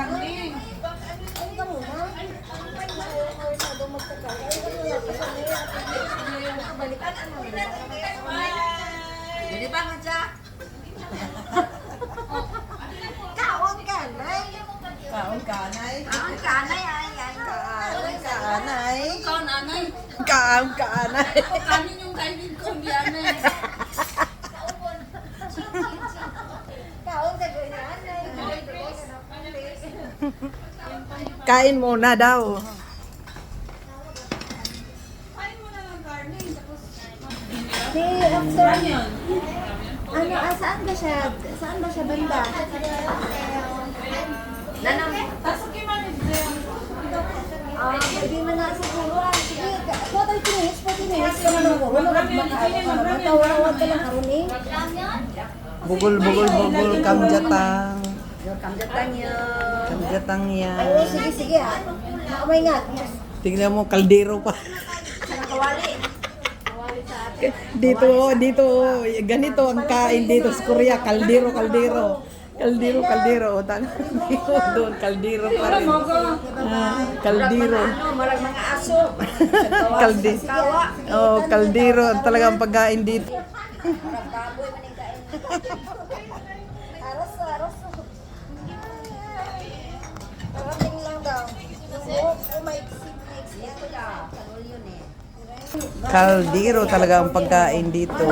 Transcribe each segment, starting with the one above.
karne. Ay, ka muna. Ayaw ko masyado magtagal. Ay, ka muna. Kasi may balikan. Ano? Jadi ba nga siya? Kaon ka, nay. Kaon kanay. Ang kanay ay ay. Kaon kanay. Ikaw nanay. Kaon kanay. Kanin yung kainin ko yan eh. Kain muna daw. Di, after, ano, ah, saan ba siya? Saan ba siya banda? Nanang Ah, man na siguro. Ah, sige, ka-. Ka man ako, wala ka ka ka lang. Bugol, bugol, bugol. Kamjatang. Yo kamjatan niya. Kamjatang yan. Oo, sige, sige ha. Nakamay nga. Tingnan mo, kaldero pa. Nakawali. Dito, dito, ganito ang kain dito sa Korea. Kaldero, kaldero. Kaldero, kaldero. O, dito, doon, kaldero pa rin. Ah, kaldero. Ano, marag mga aso. Kaldi. Oh, kaldero. Talaga ang pagkain dito. Marag baboy maning kain. Aras, aras. Parating lang daw. Oo, may exit, may exit. Ito ya, kalol yun eh. Kaldero talaga ang pagkain dito.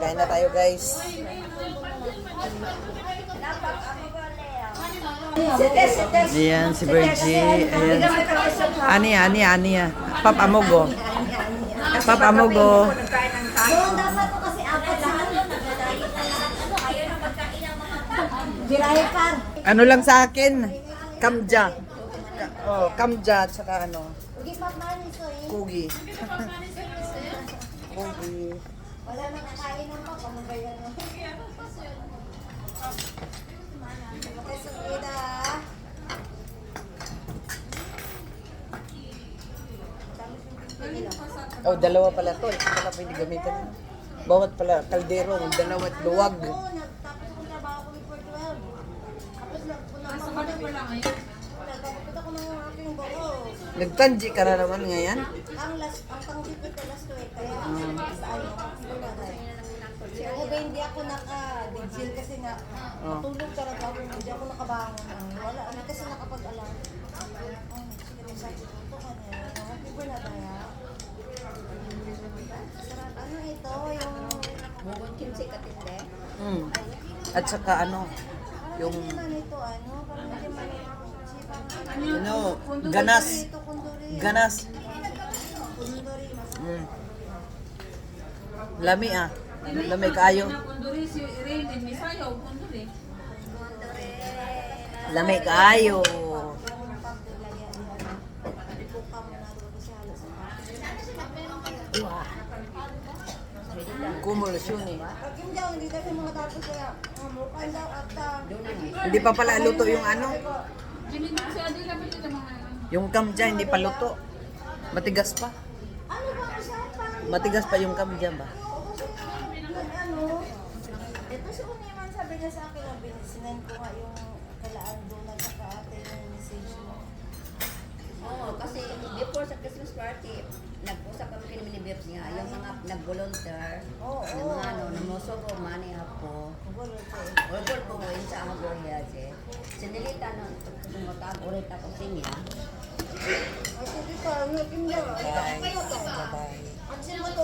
Kain na tayo, guys. Ayan, si Virgie. Ayan. Ania, ania, ania. Pap Amogo. Pap Amogo. Doon dapat po kasi apat sa ano. Kar. Ano lang sa akin? Kamja. Ka- Oh, kamja at saka ano, kugi. kugi. Wala nang kakain ng pa. Ba yan? Okay, so Ida. Oh, dalawa pala to. Ito pala pwede gamitin. Bawat pala kaldero, dalawa at luwag. Oo, nagtapos ako trabaho ko before 12. Tapos nagpunta Nasa ako balik pa lang ngayon. Nagpunta ko ng aking buo. Nagtanji ka na naman ngayon. Ang last, ang pangsit ko ito last week. Kaya sa ano, bulagay. Si ako ba hindi ako naka-vigil kasi nga Oh. tulog talaga ako. Hindi ako nakabangon. Wala, hindi kasi nakapag-alam. Oh, sige, sabi ko ito. Happy birthday na tayo. Ano ito? Yung... Mugon kimchi katinde. Hmm. At saka ano, yung Hindi man ito ano. Parang hindi man ito. Ano, ganas. Ganas. Mm. Lami ah. Lami kayo. Lami kayo. Kumulasyon eh. Hindi pa pala luto yung ano. Yung kamja hindi pa luto. Matigas pa. Matigas pa yung kamja ba? Ito si Uniman sabi niya sa akin, sinend ko nga yung kalaan efforts niya, yung mga nag-volunteer, Oo, na oo. mga ano, namusugo, mani ako, Wabol po mo yun sa ako niya siya. Sinilita na tumatag ulit ako sa niya. Ay, sige ka, ano, tingnan mo. Ay, kayo ka. Bye. At?